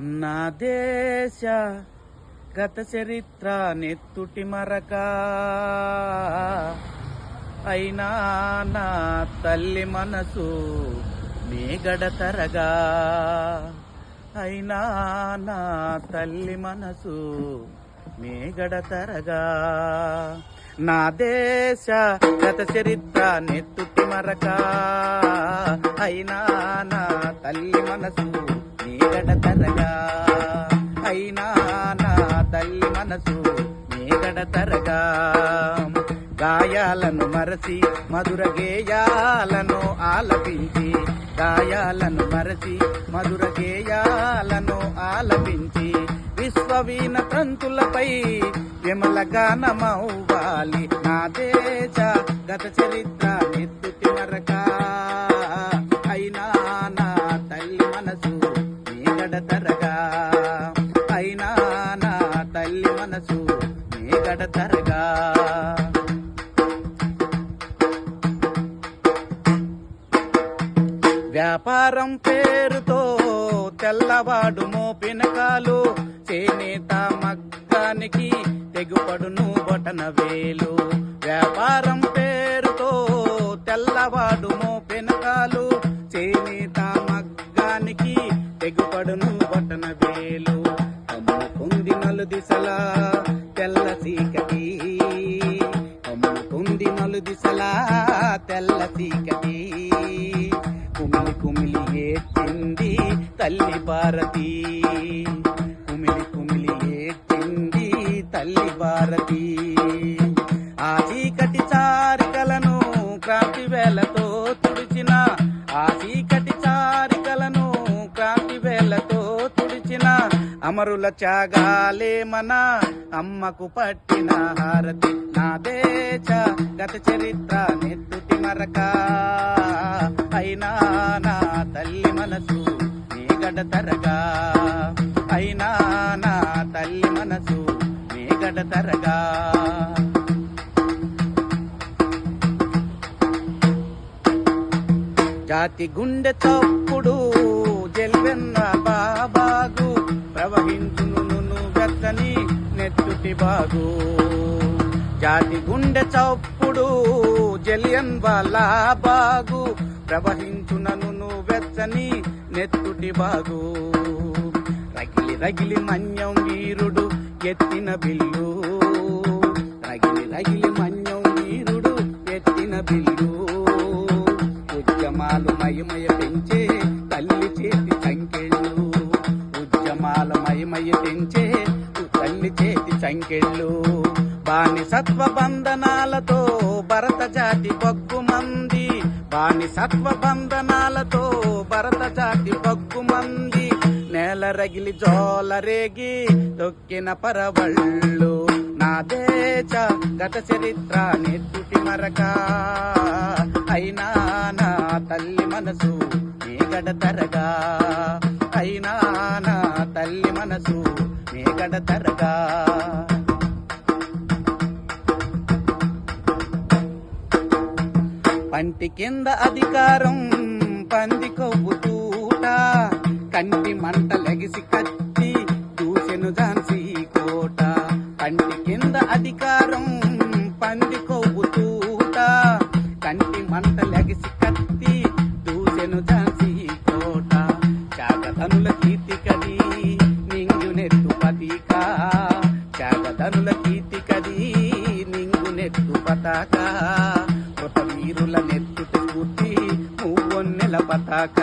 నా దేశ గత చరిత్ర నెత్తుటి మరక. అయినా నా తల్లి మనసు మేగడ తరగా. అయినా నా తల్లి మనసు మేగడ తరగా. నా దేశ గత చరిత్ర నెత్తుటి మరక. అయినా నా తల్లి మనసు మేగడ తరగా. అయినా నా తల్లి మనసు మేగడ తరగా. గాయాలను మరచి మధుర గేయాలను ఆలపించి గాయాలను మరచి మధుర గేయాలను ఆలపించి విశ్వవీణ తంతులపై విమల గానమవ్వాలి. నా దేశ గత చరిత్ర వ్యాపారం పేరుతో తెల్లవాడు మోపిన కాలు చేనేత మగ్గానికి తెగుపడును బొటన వేలు. వ్యాపారం పేరుతో తెల్లవాడు మోపిన కాలు చేనేత మగ్గానికి తెగుపడును బొటన వేలు. పొంది నలు దిశలా తెల్ల చీకటి. అమ్ముకుంది నలు దిశలా తెల్ల చీకటి. కుమిలి కుమిలి ఏడ్చింది తల్లి భారతి కుమిలి కుమిలి ఏడ్చింది తల్లి భారతి ఆ చీకటి చారికలను క్రాంతి వేలతో అమరుల త్యాగాలే మన అమ్మకు పట్టిన హారతి. నా దేశ గత చరిత్ర నెత్తుటి మరక. అయినా నా తల్లి మనసు మేగడ తరగా. అయినా నా తల్లి మనసు మేగడ తరగా. జాతి గుండె చప్పుడు జల్వెన్న బాగు. జాతి గుండె చప్పుడు జలియన్ వాళ్ళ బాగు. ప్రవహించునను వెచ్చని నెత్తుటి బాగు. రగిలి రగిలి మన్యం వీరుడు ఎత్తిన బిల్లు. బానిసత్వ బంధనాలతో భరత జాతి బొగ్గుమంది బానిసత్వ బంధనాలతో భరత జాతి బొగ్గుమంది నేల రగిలి జోల రేగి తొక్కిన పరవళ్ళు నా దేశ గత చరిత్ర నెత్తుటి మరక. అయినా నా తల్లి మనసు మేగడ తరగా. పంటి కింద అధికారం పంది కొవ్వు తూట కంటి మంట లెగిసి కత్తి దూసెను ఝాన్సీ కోట. పంటి కింద అధికారం పంది కొవ్వు తూట కంటి మంట లెగిసి కత్తి దూసెను ఝాన్సీ కోట. చాగతనుల కీర్తి కది నింగు నెత్తు పతిక. చాగతనుల కీర్తి కది నింగు నెత్తు పతాకా. వీరుల నెత్తుట కూర్చి మూవొన్నెల పతాక.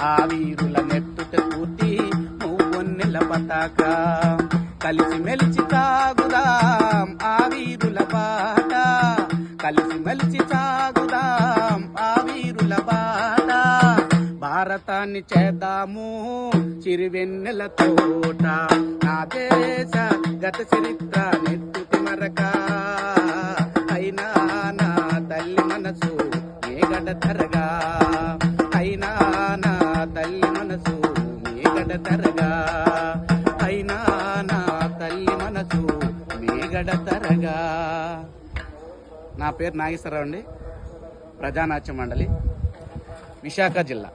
ఆ వీరుల నెత్తుట కూర్చి మూవొన్నెల పతాక. కలిసి మెలిచి తాగుదాం ఆ వీరుల పాట కలిసి మెలిచి తాగుదాం ఆ వీరుల పాట భారతాన్ని చేద్దాము చిరువెన్నెల తోట. నా దేశ గత చరిత్ర నెత్తుటి మరకా. తరగా అయినా నా తల్లి మనసు మేగడ తరగా అయినా నా తల్లి మనసు మేగడ తరగా నా పేరు నాగేశ్వరరావు అండి. ప్రజానాట్య మండలి విశాఖ జిల్లా.